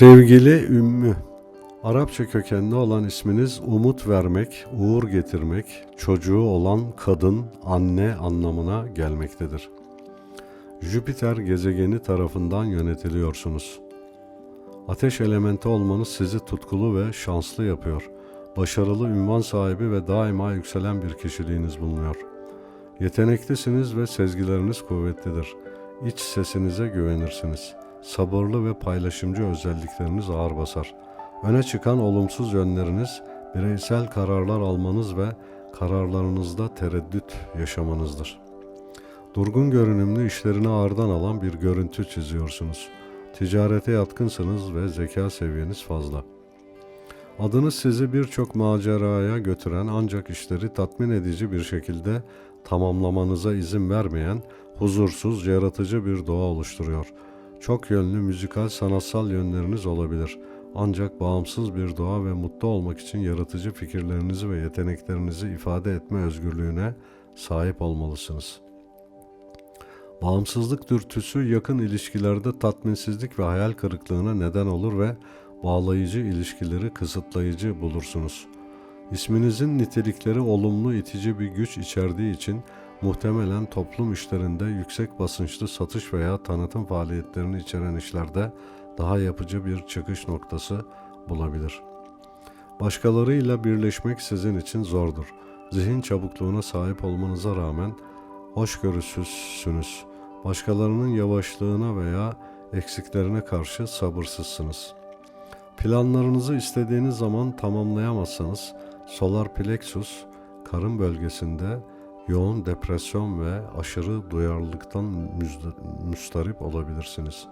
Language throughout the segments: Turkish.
Sevgili Ümmü, Arapça kökenli olan isminiz umut vermek, uğur getirmek, çocuğu olan kadın, anne anlamına gelmektedir. Jüpiter gezegeni tarafından yönetiliyorsunuz. Ateş elementi olmanız sizi tutkulu ve şanslı yapıyor. Başarılı ünvan sahibi ve daima yükselen bir kişiliğiniz bulunuyor. Yeteneklisiniz ve sezgileriniz kuvvetlidir. İç sesinize güvenirsiniz. Sabırlı ve paylaşımcı özellikleriniz ağır basar. Öne çıkan olumsuz yönleriniz bireysel kararlar almanız ve kararlarınızda tereddüt yaşamanızdır. Durgun görünümlü işlerini ağırdan alan bir görüntü çiziyorsunuz. Ticarete yatkınsınız ve zeka seviyeniz fazla. Adınız sizi birçok maceraya götüren ancak işleri tatmin edici bir şekilde tamamlamanıza izin vermeyen huzursuz, yaratıcı bir doğa oluşturuyor. Çok yönlü müzikal, sanatsal yönleriniz olabilir. Ancak bağımsız bir doğa ve mutlu olmak için yaratıcı fikirlerinizi ve yeteneklerinizi ifade etme özgürlüğüne sahip olmalısınız. Bağımsızlık dürtüsü yakın ilişkilerde tatminsizlik ve hayal kırıklığına neden olur ve bağlayıcı ilişkileri kısıtlayıcı bulursunuz. İsminizin nitelikleri olumlu itici bir güç içerdiği için muhtemelen toplum işlerinde yüksek basınçlı satış veya tanıtım faaliyetlerini içeren işlerde daha yapıcı bir çıkış noktası bulabilir. Başkalarıyla birleşmek sizin için zordur. Zihin çabukluğuna sahip olmanıza rağmen hoşgörüsüzsünüz. Başkalarının yavaşlığına veya eksiklerine karşı sabırsızsınız. Planlarınızı istediğiniz zaman tamamlayamazsanız solar plexus karın bölgesinde yoğun depresyon ve aşırı duyarlılıktan müstarip olabilirsiniz.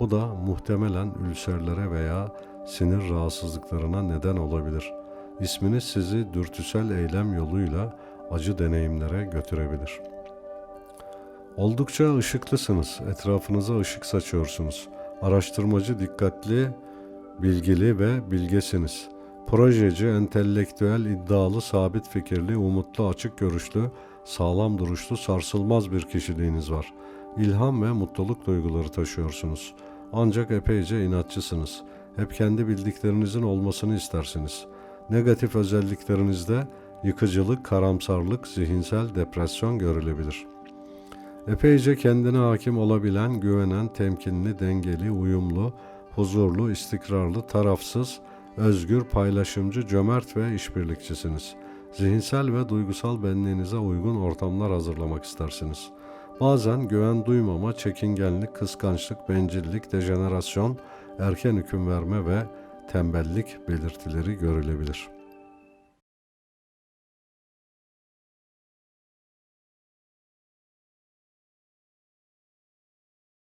Bu da muhtemelen ülserlere veya sinir rahatsızlıklarına neden olabilir. İsminiz sizi dürtüsel eylem yoluyla acı deneyimlere götürebilir. Oldukça ışıklısınız. Etrafınıza ışık saçıyorsunuz. Araştırmacı, dikkatli, bilgili ve bilgesiniz. Projeci, entelektüel, iddialı, sabit fikirli, umutlu, açık görüşlü, sağlam duruşlu, sarsılmaz bir kişiliğiniz var. İlham ve mutluluk duyguları taşıyorsunuz. Ancak epeyce inatçısınız. Hep kendi bildiklerinizin olmasını istersiniz. Negatif özelliklerinizde yıkıcılık, karamsarlık, zihinsel depresyon görülebilir.'' Epeyce kendine hakim olabilen, güvenen, temkinli, dengeli, uyumlu, huzurlu, istikrarlı, tarafsız, özgür, paylaşımcı, cömert ve işbirlikçisiniz. Zihinsel ve duygusal benliğinize uygun ortamlar hazırlamak istersiniz. Bazen güven duymama, çekingenlik, kıskançlık, bencillik, dejenerasyon, erken hüküm verme ve tembellik belirtileri görülebilir.''